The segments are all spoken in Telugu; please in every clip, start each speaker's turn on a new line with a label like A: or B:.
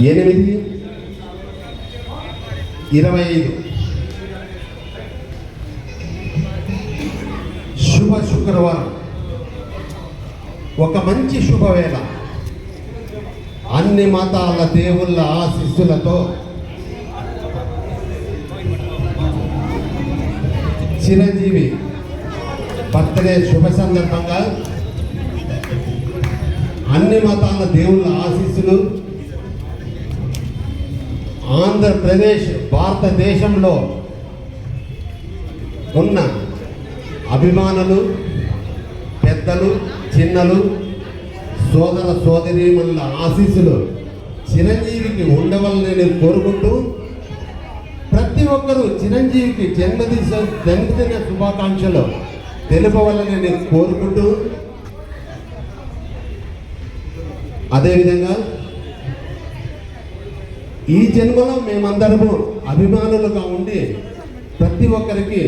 A: ఎనిమిది ఇరవై ఐదు శుభ శుక్రవారం. ఒక మంచి శుభవేళ. అన్ని మతాల దేవుళ్ళ ఆశిస్సులతో చిరంజీవి బర్త్డే శుభ సందర్భంగా అన్ని మతాల దేవుళ్ళ ఆశీస్సులు ఆంధ్రప్రదేశ్ భారతదేశంలో ఉన్న అభిమానులు పెద్దలు చిన్నలు సోదర సోదరీమణుల ఆశీస్సులు చిరంజీవికి ఉండవలని నేను కోరుకుంటూ ప్రతి ఒక్కరూ చిరంజీవికి జన్మదిన జన్మదిన శుభాకాంక్షలు తెలుపవాలని నేను కోరుకుంటూ అదేవిధంగా ఈ జన్మలో మేమందరము అభిమానులుగా ఉండి ప్రతి ఒక్కరికి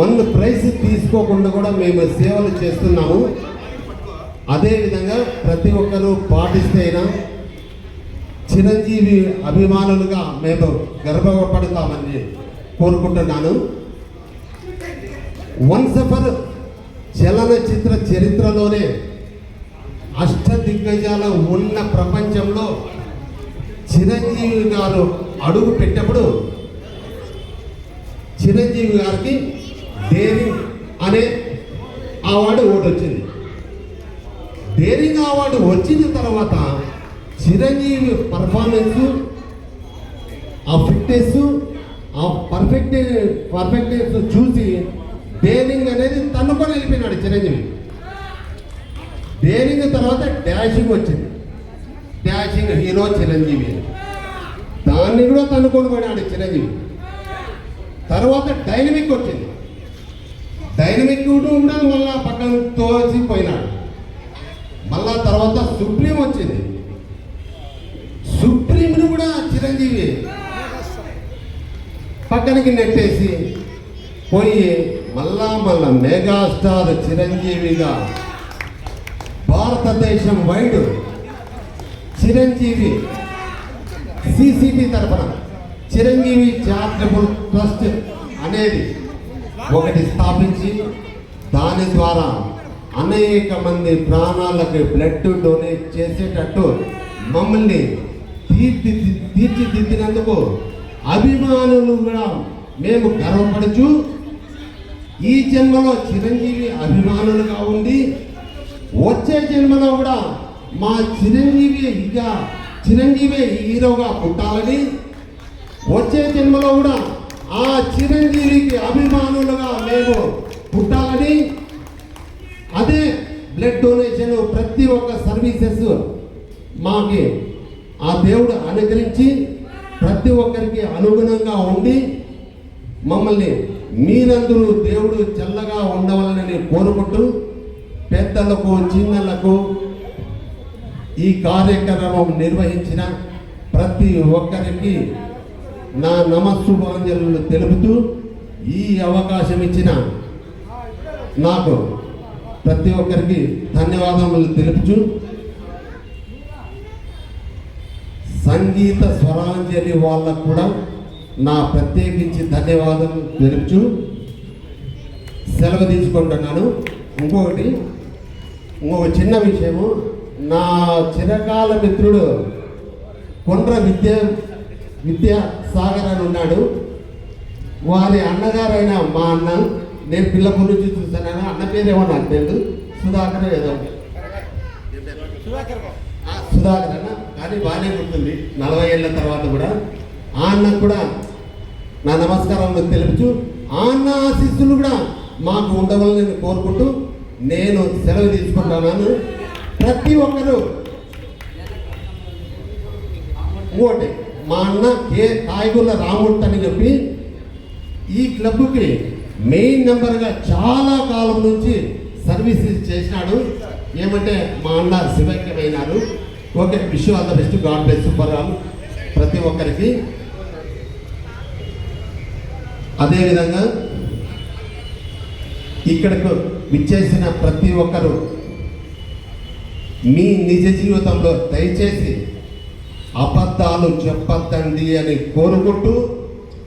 A: వన్ ప్రైజ్ తీసుకోకుండా కూడా మేము సేవలు చేస్తున్నాము. అదేవిధంగా ప్రతి ఒక్కరూ పాటిస్తేనా చిరంజీవి అభిమానులుగా మేము గర్వపడతామని కోరుకుంటున్నాను. వన్ సఫర్ చలనచిత్ర చరిత్రలోనే అష్ట దిగ్గజాల ఉన్న ప్రపంచంలో చిరంజీవి గారు అడుగు పెట్టినప్పుడు చిరంజీవి గారికి డేరింగ్ అనే అవార్డు ఒకటి వచ్చింది డేరింగ్ అవార్డు వచ్చిన తర్వాత చిరంజీవి పర్ఫార్మెన్స్ ఆ ఫిట్నెస్ ఆ పర్ఫెక్ట్ పర్ఫెక్ట్నెస్ చూసి డేరింగ్ అనేది తను కూడా వెళ్ళిపోయినాడు చిరంజీవి. డేరింగ్ తర్వాత డాషింగ్ వచ్చింది. Dashing hero Chiranjeevi. దాన్ని కూడా తన్నుకొని పోయినాడు చిరంజీవి. తర్వాత డైనమిక్ వచ్చింది. డైనమిక్ కూడా మళ్ళా పక్కన తోసిపోయినాడు. మళ్ళా తర్వాత సుప్రీం వచ్చింది. సుప్రీంను కూడా చిరంజీవి పక్కనకి నెట్టేసి పోయి మళ్ళా మళ్ళా మెగాస్టార్ చిరంజీవిగా భారతదేశం వైడ్. చిరంజీవి సిసిటి తరఫున చిరంజీవి చారిటబుల్ ట్రస్ట్ అనేది ఒకటి స్థాపించి దాని ద్వారా అనేక మంది ప్రాణాలకు బ్లడ్ డొనేట్ చేసేటట్టు మమ్మల్ని తీర్చి తీర్చిదిద్దినందుకు అభిమానులు కూడా మేము గర్వపడుచు ఈ జన్మలో చిరంజీవి అభిమానులుగా ఉండి వచ్చే జన్మలో కూడా మా చిరంజీవి ఇక చిరంజీవి హీరోగా పుట్టాలని వచ్చే జన్మలో కూడా ఆ చిరంజీవికి అభిమానులుగా మేము పుట్టాలని అదే బ్లడ్ డొనేషన్ ప్రతి ఒక్క సర్వీసెస్ మాకి ఆ దేవుడు అనుగ్రహించి ప్రతి ఒక్కరికి అనుగుణంగా ఉండి మమ్మల్ని మీరందరూ దేవుడు చల్లగా ఉండవాలని కోరుకుంటూ పెద్దలకు చిన్నలకు ఈ కార్యక్రమం నిర్వహించిన ప్రతి ఒక్కరికి నా నమస్సుభాంజలు తెలుపుతూ ఈ అవకాశం ఇచ్చిన నాకు ప్రతి ఒక్కరికి ధన్యవాదములు తెలుపుచు సంగీత స్వరాంజలి వాళ్ళకు కూడా నా ప్రత్యేకించి ధన్యవాదం తెలుపుచు సెలవు తీసుకుంటున్నాను. ఇంకొకటి ఇంకొక చిన్న విషయము. నా చిరకాల మిత్రుడు కొండ్ర విద్య విద్యా సాగర్ అని ఉన్నాడు. వారి అన్నగారైన మా అన్న నేను పిల్లప్పటి నుంచి చూస్తున్నాను. అన్న పేరేమో నాకు తెలియదు సుధాకర్ ఏదో. సుధాకర్ అన్న. కానీ బాగానే గుర్తుంది. నలభై ఏళ్ళ తర్వాత కూడా. ఆ అన్న కూడా నా నమస్కారాలను తెలుపుచు ఆ అన్న ఆశీస్సులు కూడా మాకు ఉండవాలని నేను కోరుకుంటూ నేను సెలవు తీసుకుంటున్నాను. ప్రతి ఒక్కరూ ఇంకోటి మా అన్న కే కాయగూర రాముట్ అని చెప్పి ఈ క్లబ్కి మెయిన్ నెంబర్గా చాలా కాలం నుంచి సర్వీసెస్ చేసినాడు. ఏమంటే మా అన్న శివైక్యమైనారు ఓకే విషయం all the best. God bless super all. ప్రతి ఒక్కరికి. అదేవిధంగా ఇక్కడకు విచ్చేసిన ప్రతి ఒక్కరు మీ నిజ జీవితంలో దయచేసి అబద్ధాలు చెప్పద్దండి అని కోరుకుంటూ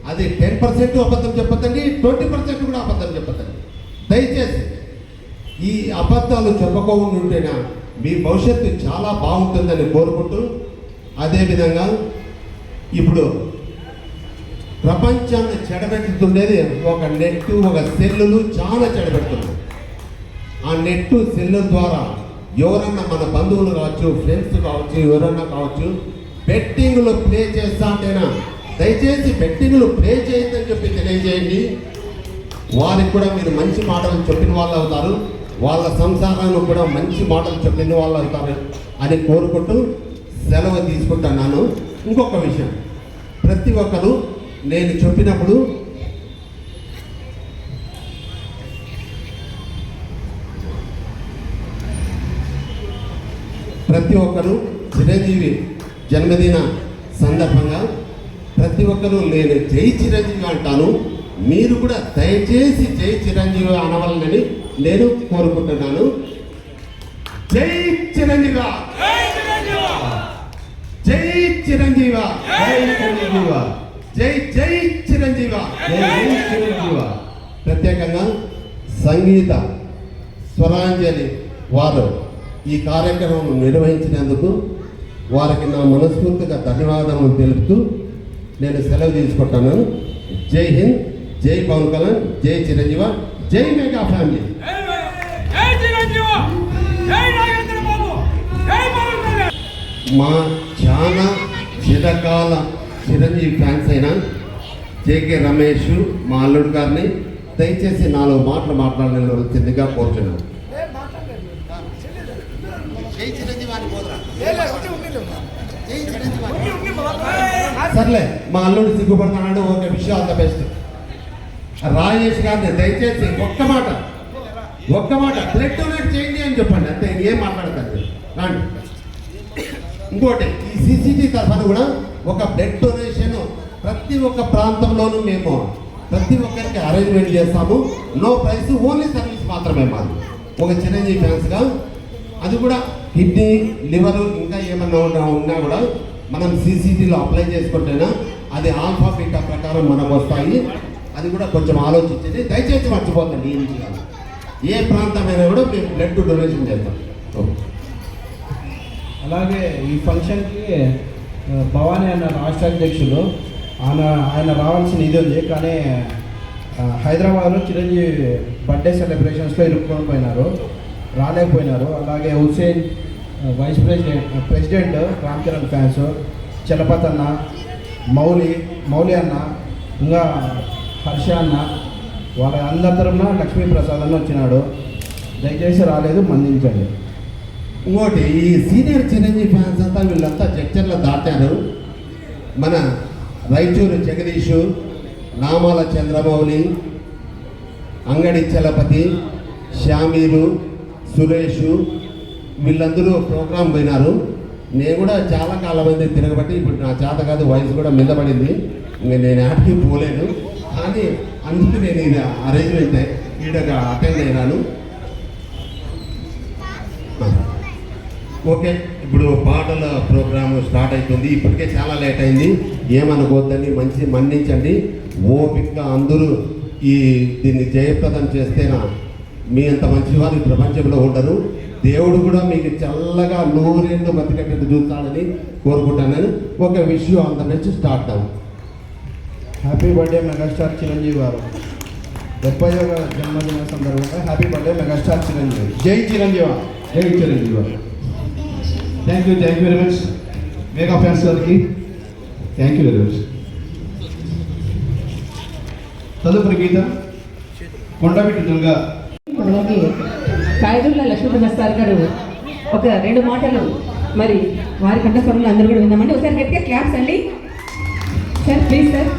A: అది టెన్ పర్సెంట్ అబద్ధం చెప్పద్దండి ట్వంటీ పర్సెంట్ కూడా అబద్ధం చెప్పద్దండి. దయచేసి ఈ అబద్ధాలు చెప్పకుండా ఉంటేనా మీ భవిష్యత్తు చాలా బాగుంటుందని కోరుకుంటూ అదేవిధంగా ఇప్పుడు ప్రపంచాన్ని చెడబెట్టుతుండేది ఒక నెట్ ఒక సెల్లులు చాలా చెడబెడుతుంది. ఆ నెట్ సెల్లు ద్వారా ఎవరన్నా మన బంధువులు కావచ్చు ఫ్రెండ్స్ కావచ్చు ఎవరన్నా కావచ్చు బెట్టింగ్లు ప్లే చేస్తా అంటేనా? దయచేసి బెట్టింగ్లు ప్లే చేయొద్దని చెప్పి తెలియజేయండి. వారికి కూడా మీరు మంచి మాటలు చెప్పిన వాళ్ళు అవుతారు. వాళ్ళ సంసారాన్ని కూడా మంచి మాటలు చెప్పిన వాళ్ళు అవుతారు అని కోరుకుంటూ సెలవు తీసుకుంటున్నాను. ఇంకొక విషయం. ప్రతి ఒక్కరు నేను చెప్పినప్పుడు ప్రతి ఒక్కరు చిరంజీవి జన్మదిన సందర్భంగా ప్రతి ఒక్కరూ నేను జై చిరంజీవి అంటాను. మీరు కూడా దయచేసి జై చిరంజీవి అనవాలని నేను కోరుకుంటున్నాను. జై చిరంజీవ జై చిరంజీవ
B: జై చిరంజీవ
A: జై జై చిరంజీవ
B: జై జై చిరంజీవ
A: ప్రత్యేకంగా సంగీత స్వరాంజలి వారు ఈ కార్యక్రమం నిర్వహించినందుకు వారికి నా మనస్ఫూర్తిగా ధన్యవాదములు తెలుపుతూ నేను సెలవు తీసుకుంటాను. జై హింద్ జై పవన్ కళ్యాణ్ జై చిరంజీవ జై మెగా ఫ్యామిలీ. మా చాలా చిరకాల చిరంజీవి ఫ్యాన్స్ అయిన జేకే రమేష్ మా అల్లుడు గారిని దయచేసి నాలుగు మాటలు మాట్లాడలేని వచ్చిందిగా కోరుతున్నాను సర్లే మా అల్లుడు సిగ్గుపడుతున్నాడు ఓకే విషయం అంత ద బెస్ట్ రాజేష్ గారిని దయచేసి ఒక్క మాట ఒక్క మాట బ్లడ్ డొనేట్ చేయండి అని చెప్పండి అంతే ఏం మాట్లాడతాను రాండి. ఇంకోటి ఈ సిసిటి తరఫున కూడా ఒక బ్లడ్ డొనేషన్ ప్రతి ఒక్క ప్రాంతంలోనూ మేము ప్రతి ఒక్కరికి అరేంజ్మెంట్ చేస్తాము. నో ప్రైస్ ఓన్లీ సర్వీస్ మాత్రమే మాది. ఒక చిరంజీవి ఫ్యాన్స్గా అది కూడా కిడ్నీ లివర్ ఇంకా ఏమన్నా ఉన్నా కూడా మనం సీసీటీలో అప్లై చేసుకుంటేనా అది ఆల్ఫా బీటా ప్రకారం మనకు వస్తాయి. అది కూడా కొంచెం ఆలోచించండి. దయచేసి మర్చిపోతండి ఈ నుంచి కాదు ఏ ప్రాంతమైనా కూడా మేము బ్లడ్ డొనేషన్ చేస్తాం. ఓకే.
B: అలాగే ఈ ఫంక్షన్కి భవానీ అన్న రాష్ట్ర అధ్యక్షులు ఆయన ఆయన రావాల్సిన ఇది ఉంది. కానీ హైదరాబాద్లో చిరంజీవి బర్త్డే సెలబ్రేషన్స్లో ఇరుక్కొని పోయినారు రాలేకపోయినారు. అలాగే Hussain vice president president Ram Charan fans Chalapath అన్న మౌలి మౌలి అన్న ఇంకా హర్ష అన్న వాళ్ళ అందరి లక్ష్మీప్రసాద్ అన్న వచ్చినాడు. దయచేసి రాలేదు మందించండి.
A: ఇంకోటి ఈ సీనియర్ చిరంజీవి ఫ్యాన్స్ అంతా వీళ్ళంతా చర్చర్లు దాటారు. మన రైచూరు జగదీషు నామాల చంద్రమౌళి అంగడి చలపతి షామీరు సురేష్ వీళ్ళందరూ ప్రోగ్రాం పోయినారు నేను కూడా చాలా కాలం మంది తిరగబట్టి ఇప్పుడు నా చేత కాదు వయసు కూడా మింద పడింది నేను ఆటికి పోలేను కానీ అందుకు నేను ఇది అరేంజ్మెంట్ ఈడగా అటెండ్ అయినాను. ఓకే ఇప్పుడు పాటల ప్రోగ్రాము స్టార్ట్ అవుతుంది ఇప్పటికే చాలా లేట్ అయింది. ఏమనుకోవద్దని మంచి మన్నించండి. ఓపికగా అందరూ ఈ దీన్ని జయప్రదం చేస్తేనా మీ అంత మంచివారు ఈ ప్రపంచంలో ఉండరు. దేవుడు కూడా మీకు చల్లగా నూరేళ్ళు బతికట్టు చూస్తాడని కోరుకుంటానని ఒక విషయం అంత నుంచి స్టార్ట్ అవ్వం.
B: హ్యాపీ బర్త్డే మెగాస్టార్ చిరంజీవి గారు. డెబ్బై జన్మదిన సందర్భంగా హ్యాపీ బర్త్డే మెగాస్టార్ చిరంజీవి జై చిరంజీవ
C: జై Chiranjeevi thank you thank you very much mega fans గారికి థ్యాంక్ యూ వెరీ మచ్ తదుపరి గీత కొండబిట్టు దుర్గా
D: అలాగే కాయదూరుల లక్ష్మీప్రసాద్ సార్ గారు ఒక రెండు మాటలు మరి వారి కంటస్వరంలో అందరూ కూడా విందామండి. ఒకసారి గట్టిగా క్లాప్స్ అండి. Sir please sir